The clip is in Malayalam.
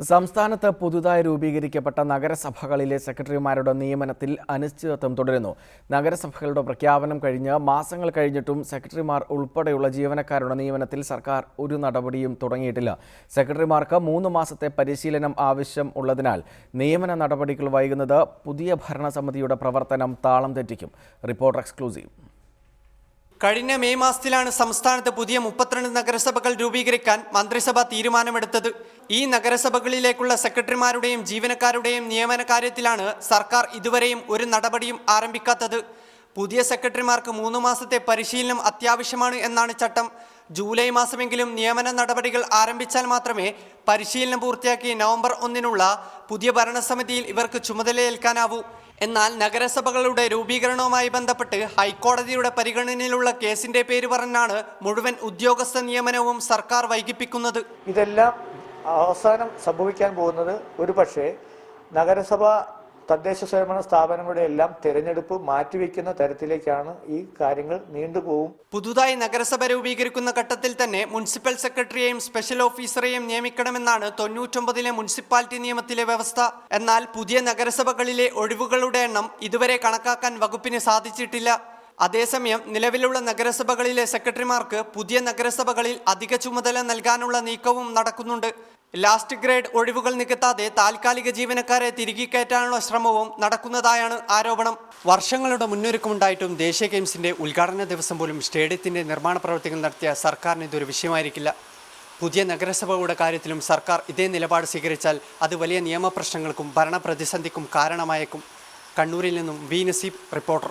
സംസ്ഥാനത്ത് പുതുതായി രൂപീകരിക്കപ്പെട്ട നഗരസഭകളിലെ സെക്രട്ടറിമാരുടെ നിയമനത്തിൽ അനിശ്ചിതത്വം തുടരുന്നു. നഗരസഭകളുടെ പ്രഖ്യാപനം കഴിഞ്ഞ് മാസങ്ങൾ കഴിഞ്ഞിട്ടും സെക്രട്ടറിമാർ ഉൾപ്പെടെയുള്ള ജീവനക്കാരുടെ നിയമനത്തിൽ സർക്കാർ ഒരു നടപടിയും തുടങ്ങിയിട്ടില്ല. സെക്രട്ടറിമാർക്ക് മൂന്ന് മാസത്തെ പരിശീലനം ആവശ്യം ഉള്ളതിനാൽ നിയമന നടപടികൾ വൈകുന്നത് പുതിയ ഭരണസമിതിയുടെ പ്രവർത്തനം താളം തെറ്റിക്കും. Reporter exclusive. കഴിഞ്ഞ മെയ് മാസത്തിലാണ് സംസ്ഥാനത്ത് പുതിയ മുപ്പത്തിരണ്ട് നഗരസഭകൾ രൂപീകരിക്കാൻ മന്ത്രിസഭ തീരുമാനമെടുത്തത്. ഈ നഗരസഭകളിലേക്കുള്ള സെക്രട്ടറിമാരുടെയും ജീവനക്കാരുടെയും നിയമന കാര്യത്തിലാണ് സർക്കാർ ഇതുവരെയും ഒരു നടപടിയും ആരംഭിക്കാത്തത്. പുതിയ സെക്രട്ടറിമാർക്ക് മൂന്ന് മാസത്തെ പരിശീലനം അത്യാവശ്യമാണ് എന്നാണ് ചട്ടം. ജൂലൈ മാസമെങ്കിലും നിയമന നടപടികൾ ആരംഭിച്ചാൽ മാത്രമേ പരിശീലനം പൂർത്തിയാക്കി നവംബർ ഒന്നിനുള്ള പുതിയ ഭരണസമിതിയിൽ ഇവർക്ക് ചുമതലയേൽക്കാനാവൂ. എന്നാൽ നഗരസഭകളുടെ രൂപീകരണവുമായി ബന്ധപ്പെട്ട് ഹൈക്കോടതിയുടെ പരിഗണനയിലുള്ള കേസിന്റെ പേര് പറഞ്ഞാണ് മുഴുവൻ ഉദ്യോഗസ്ഥ നിയമനവും സർക്കാർ വൈകിപ്പിക്കുന്നത്. ഇതെല്ലാം അവസാനം സംഭവിക്കാൻ പോകുന്നത് ഒരു നഗരസഭ തദ്ദേശ സ്വയംഭരണ സ്ഥാപനങ്ങളുടെ എല്ലാം തെരഞ്ഞെടുപ്പ് മാറ്റിവെക്കുന്ന തരത്തിലേക്കാണ് ഈ കാര്യങ്ങൾ നീണ്ടുപോകും പുതുതായി നഗരസഭ രൂപീകരിക്കുന്ന ഘട്ടത്തിൽ തന്നെ മുനിസിപ്പൽ സെക്രട്ടറിയെയും സ്പെഷ്യൽ ഓഫീസറെയും നിയമിക്കണമെന്നാണ് തൊണ്ണൂറ്റൊമ്പതിലെ മുനിസിപ്പാലിറ്റി നിയമത്തിലെ വ്യവസ്ഥ. എന്നാൽ പുതിയ നഗരസഭകളിലെ ഒഴിവുകളുടെ എണ്ണം ഇതുവരെ കണക്കാക്കാൻ വകുപ്പിന് സാധിച്ചിട്ടില്ല. അതേസമയം നിലവിലുള്ള നഗരസഭകളിലെ സെക്രട്ടറിമാർക്ക് പുതിയ നഗരസഭകളിൽ അധിക ചുമതല നൽകാനുള്ള നീക്കവും നടക്കുന്നുണ്ട്. ലാസ്റ്റ് ഗ്രേഡ് ഒഴിവുകൾ നികത്താതെ താൽക്കാലിക ജീവനക്കാരെ തിരികെ കയറ്റാനുള്ള ശ്രമവും നടക്കുന്നതായാണ് ആരോപണം. വർഷങ്ങളുടെ മുന്നൊരുക്കമുണ്ടായിട്ടും ദേശീയ ഗെയിംസിന്റെ ഉദ്ഘാടന ദിവസം പോലും സ്റ്റേഡിയത്തിന്റെ നിർമ്മാണ പ്രവർത്തികൾ നടത്തിയ സർക്കാരിന് ഇതൊരു വിഷയമായിരിക്കില്ല. പുതിയ നഗരസഭയുടെ കാര്യത്തിലും സർക്കാർ ഇതേ നിലപാട് സ്വീകരിച്ചാൽ അത് വലിയ നിയമപ്രശ്നങ്ങൾക്കും ഭരണപ്രതിസന്ധിക്കും കാരണമായേക്കും. കണ്ണൂരിൽ നിന്നും വി നസീബ് റിപ്പോർട്ടർ.